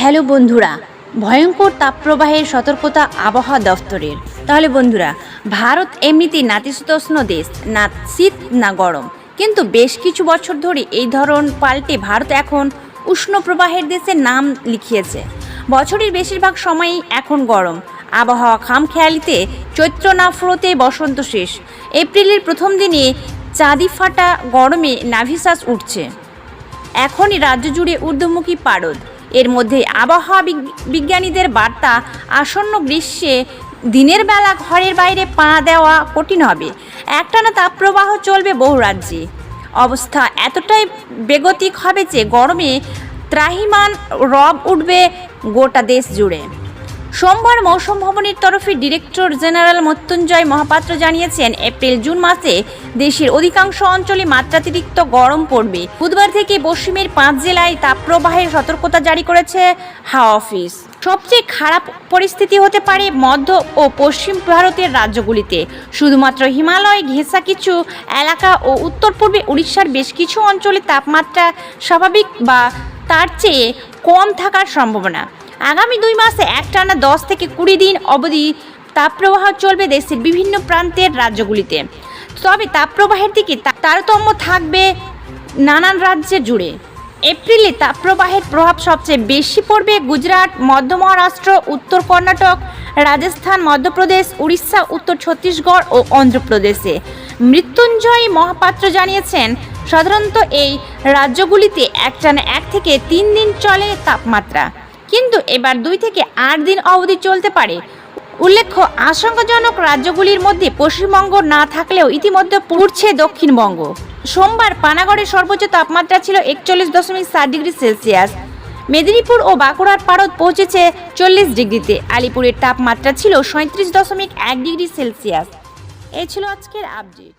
Hello বন্ধুরা, ভয়ঙ্কর তাপপ্রবাহের সতর্কতা আবহাওয়া দফতরের। তাহলে বন্ধুরা, ভারত এমনিতেই নাতিশীতোষ্ণ দেশ, না শীত, না গরম। কিন্তু বেশ কিছু বছর ধরে এই ধরন পাল্টে ভারত এখন উষ্ণ প্রবাহের দেশে নাম লিখিয়েছে। বছরের বেশিরভাগ সময়ই এখন গরম। আবহাওয়া খামখেয়ালিতে চৈত্র না বসন্ত শেষ। এপ্রিলের প্রথম দিনে চাঁদি ফাটা গরমে নাভিশ্বাস উঠছে। এখনই রাজ্য জুড়ে ঊর্ধ্বমুখী পারদ। এর মধ্যে আবহাওয়া বিজ্ঞানীদের বার্তা, আসন্ন গ্রীষ্মে দিনের বেলা ঘরের বাইরে পা দেওয়া কঠিন হবে। একটানা তাপপ্রবাহ চলবে বহু রাজ্যে। অবস্থা এতটাই বেগতিক হবে যে গরমে ত্রাহিমান রব উঠবে গোটা দেশ জুড়ে। সোমবার মৌসুম ভবনের তরফে ডিরেক্টর জেনারেল মৃত্যুঞ্জয় মহাপাত্র জানিয়েছেন, এপ্রিল জুন মাসে দেশের অধিকাংশ অঞ্চলে মাত্রাতিরিক্ত গরম পড়বে। বুধবার থেকে পশ্চিমের পাঁচ জেলায় তাপপ্রবাহের সতর্কতা জারি করেছে হাওয়া অফিস। সবচেয়ে খারাপ পরিস্থিতি হতে পারে মধ্য ও পশ্চিম ভারতের রাজ্যগুলিতে। শুধুমাত্র হিমালয় ঘেঁষা কিছু এলাকা ও উত্তর পূর্বে উড়িষ্যার বেশ কিছু অঞ্চলে তাপমাত্রা স্বাভাবিক বা তার চেয়ে কম থাকার সম্ভাবনা। আগামী দুই মাসে একটানা দশ থেকে কুড়ি দিন অবধি তাপপ্রবাহ চলবে দেশের বিভিন্ন প্রান্তের রাজ্যগুলিতে। তবে তাপপ্রবাহের দিকে তারতম্য থাকবে নানান রাজ্যে জুড়ে। এপ্রিলে তাপপ্রবাহের প্রভাব সবচেয়ে বেশি পড়বে গুজরাট, মধ্য মহারাষ্ট্র, উত্তর কর্ণাটক, রাজস্থান, মধ্যপ্রদেশ, উড়িষ্যা, উত্তর ছত্তিশগড় ও অন্ধ্রপ্রদেশে। মৃত্যুঞ্জয় মহাপাত্র জানিয়েছেন, সাধারণত এই রাজ্যগুলিতে একটানা এক থেকে তিন দিন চলে তাপমাত্রা। কিন্তু এবার দুই থেকে আট দিন অবধি চলতে পারে। উল্লেখ্য, আশঙ্কাজনক রাজ্যগুলির মধ্যে পশ্চিমবঙ্গ না থাকলেও ইতিমধ্যে পড়ছে দক্ষিণবঙ্গ। সোমবার পানাগড়ের সর্বোচ্চ তাপমাত্রা ছিল একচল্লিশ দশমিক সাত ডিগ্রি সেলসিয়াস। মেদিনীপুর ও বাঁকুড়ার পারদ পৌঁছেছে চল্লিশ ডিগ্রিতে। আলিপুরের তাপমাত্রা ছিল সৈঁত্রিশ দশমিক এক ডিগ্রি সেলসিয়াস। এই ছিল আজকের আপডেট।